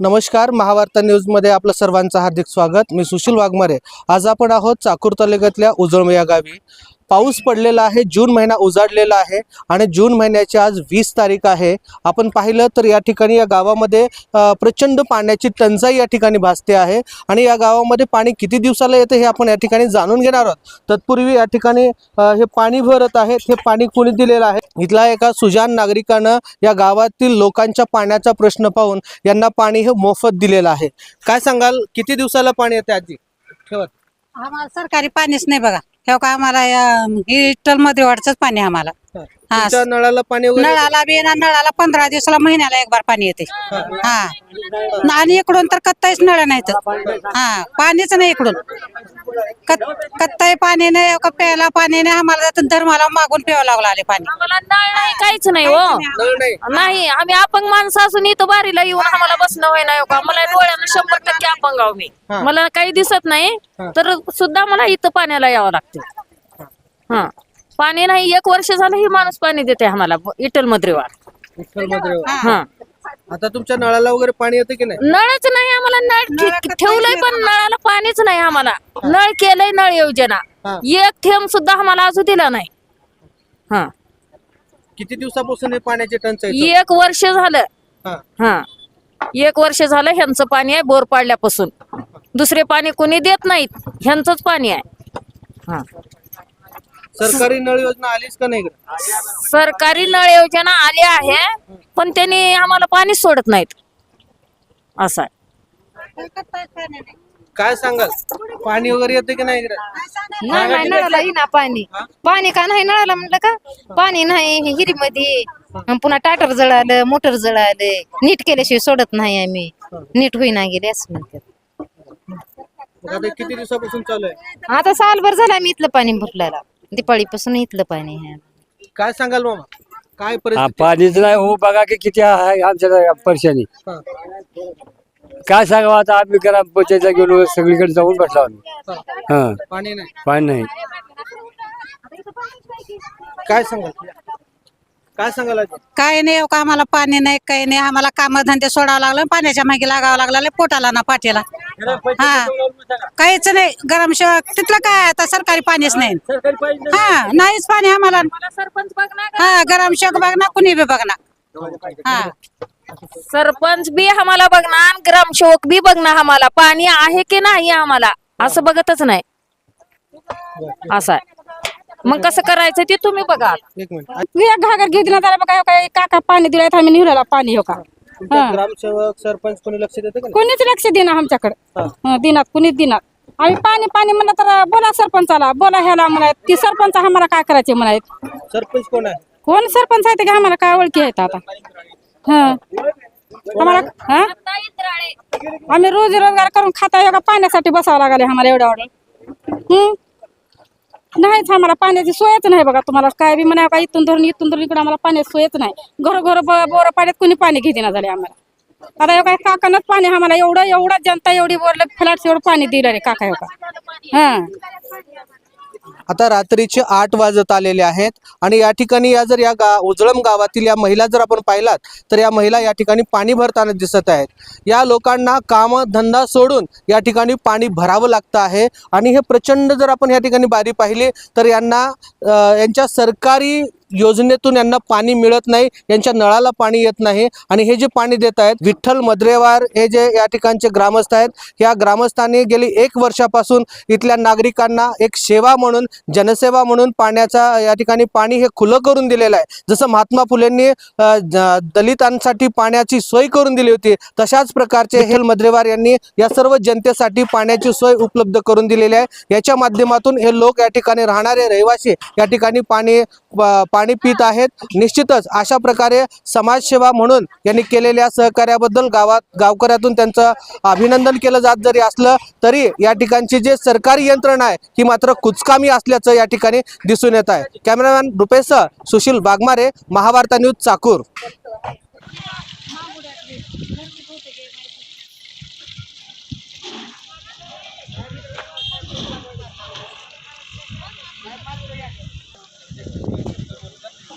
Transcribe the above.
नमस्कार महावार्ता न्यूजमध्ये आपलं सर्वांचं हार्दिक स्वागत. मी सुशील वाघमारे. आज आपण आहोत चाकूर तालुक्यातल्या उजळम या गावी. पाऊस पडलेला आहे जून महिना उजाडलेला आहे आणि जून महिन्याची आज वीस तारीख आहे. आपण पाहिलं तर या ठिकाणी या गावामध्ये प्रचंड पाण्याची टंचाई या ठिकाणी भासते आहे आणि या गावामध्ये पाणी किती दिवसाला येतं हे आपण या ठिकाणी जाणून घेणार आहोत. तत्पूर्वी या ठिकाणी हे पाणी भरत आहे हे पाणी कोणी दिलेलं आहे? इथला एका सुजान नागरिकानं या गावातील लोकांच्या पाण्याचा प्रश्न पाहून यांना पाणी हे मोफत दिलेलं आहे. काय सांगाल किती दिवसाला पाणी येते आजी? ठेवत आम्हाला सरकारी पाणीच नाही बघा. हे का आम्हाला हिस्टलमध्ये वाढचंच पाणी आम्हाला. हा. तुमच्या नळाला पाणी वगैरे? नळाला बी येणार नळाला पंधरा दिवसाला महिन्याला एक बार पाणी येते. हा. आणि इकडून तर कत्ताईच नळ नाहीत. हा. पाणीच नाही इकडून. कत- कत्ताई पाणी नाही का प्यायला पाणी नाही आम्हाला तर धर्माला मागून प्यावं लागलं आले पाणी. आम्हाला नळ नाही काहीच नाही हो. नळ नाही नाही आम्ही अपंग माणसं असून इथं बारीला येऊन आम्हाला बसणं होय नाही का? मला डोळ्यानं शंभर टक्के अपंग आहो मी. हा. मला काही दिसत नाही हा. तर सुद्धा मला इथं पाण्याला यावं लागते. हा. पाणी नाही एक वर्ष झालं ही माणूस पाणी देते आम्हाला इटल मद्रेवार. विठ्ठलमध्ये हा. आता तुमच्या नळाला वगैरे पाणी येतं की नाही? नळच नाही आम्हाला नळ ठे- ठेवलंय पण नळाला पाणीच नाही आम्हाला. नळ केलंय नळ योजना. हा. एक थेंब सुद्धा आम्हाला अजून दिला नाही. हा. किती दिवसापासून हे पाण्याची टंचाई? एक वर्ष झालं. हा. हा. एक वर्ष झालं ह्यांचं पाणी आहे बोर पाडल्यापासून. दुसरे पाणी कोणी देत नाहीत. ह्यांचंच पाणी आहे. हा. सरकारी नळ योजना आलीच का नाही इकडे? सरकारी नळ योजना आली आहे पण त्यांनी आम्हाला पाणी सोडत नाहीत. असं आहे. काय सांगाल? पाणी वगैरे येते की नाही इकडे? नाही नाही नळाला येईना पाणी. पाणी का नाही नळाला म्हणलं का? पाणी नाही हिरीमध्ये. अन पुन्हा टाटर जळालं मोटर जळालं. नीट केल्याशिवाय सोडत नाही आम्ही. नीट होईना गेले असं म्हणतात. मग आता किती दिवसापासून चालू आहे? आता सालभर झालं आम्ही इथलं पाणी भरलेला. दिपाळीपासून इथलं पाणी आहे. काय सांगाल मामा? काय हा, परिस्थिती पाणीच नाही हो बघा की किती आहे आमच्या परेशानी हा, काय सांगावं आता आम्ही ग्रामपंचायतला गेलो सगळीकडे जाऊन बसलो आम्ही. हा. पाणी नाही. पाणी नाही. काय सांगाल? काय सांगाल आजी? काय नाही हो का आम्हाला पाणी नाही काही नाही. आम्हाला कामधंदे सोडावं लागलं पाण्याच्या मागे लागावं लागलं पोटाला ना पाठीला. हा. काहीच नाही गरम शिवाय तिथलं काय आता? सरकारी पाणीच नाही. हा नाहीच पाणी आम्हाला. सरपंच बघणार हा गरम शेक बघणार कुणी बी बघणार हा. सरपंच बी आम्हाला बघणार ग्रामसेवक बी बघणार आम्हाला. पाणी आहे की नाही आम्हाला? असं बघतच नाही. असं आहे. मग कसं करायचं ते तुम्ही बघा. एक मिनिट. विया घागर घेतली ना त्याला बघा काय काका पाणी दिलं आम्ही पाणी हो का? तुमच्या ग्रामसेवक सरपंच कोणी लक्ष देते का नाही? कोणीच लक्ष देणार आमच्याकडे. हा. हं, दिनात कुणीच दिनात आम्ही पाणी पाणी म्हणलं तर बोला सरपंचाला बोला ह्याला म्हणायत ती सरपंच आम्हाला काय करायचे? म्हणायत. सरपंच कोण आहे? कोण सरपंच आहे ते का आम्हाला काय ओळखी आहेत आता. हा. आम्हाला हा? आम्ही रोजी रोजगार करून खाता का पाण्यासाठी बसावं लागले आम्हाला एवढ्या एवढं हम्म नाहीच आम्हाला पाण्याची सोयच नाही बघा. तुम्हाला काय बी म्हणा का इथून धरून इथून धरून इकडे आम्हाला पाण्याची सोयच नाही. घरोघर बोर पाण्यात कुणी पाणी घेते ना झाले आम्हाला. आता एवढा काकानच पाणी आम्हाला एवढं एवढा जनता एवढी बोरलं फ्लॅट एवढं पाणी दिलं रे काका एवढा हा. आता रात्रीचे आठ वाजत आलेले आहेत. आणि या ठिकाणी या जर या गा उजळम गावातील या महिला जर आपण पाहिलात तर या महिला या ठिकाणी पाणी भरताना दिसत आहेत. या लोकांना काम धंदा सोडून या ठिकाणी पाणी भरावं लागतं आहे. आणि हे प्रचंड जर आपण या ठिकाणी बारी पाहिली तर यांना यांच्या सरकारी योजनेतून यांना पाणी मिळत नाही यांच्या नळाला पाणी येत नाही आणि हे जे पाणी देत आहेत विठ्ठल मद्रेवार हे जे या ठिकाणचे ग्रामस्थ आहेत या ग्रामस्थांनी गेली एक वर्षापासून इथल्या नागरिकांना एक सेवा म्हणून जनसेवा म्हणून पाण्याचा या ठिकाणी पाणी हे खुलं करून दिलेलं आहे. जसं महात्मा फुलेंनी दलितांसाठी पाण्याची सोय करून दिली होती तशाच प्रकारचे हेल मद्रेवार यांनी या सर्व जनतेसाठी पाण्याची सोय उपलब्ध करून दिलेली आहे. याच्या माध्यमातून हे लोक या ठिकाणी राहणारे रहिवासी या ठिकाणी पाणी प- पाणी पित आहेत. निश्चितच अशा प्रकारे समाजसेवा म्हणून यांनी केलेल्या सहकार्याबद्दल गावात गावकऱ्यातून त्यांचं अभिनंदन केलं जात जरी असलं तरी या ठिकाणची जे सरकारी यंत्रणा आहे ही मात्र कुचकामी असल्याचं या ठिकाणी दिसून येत आहे. Cameraman Rupesh Sushil Waghmare Mahavarta news Chakur.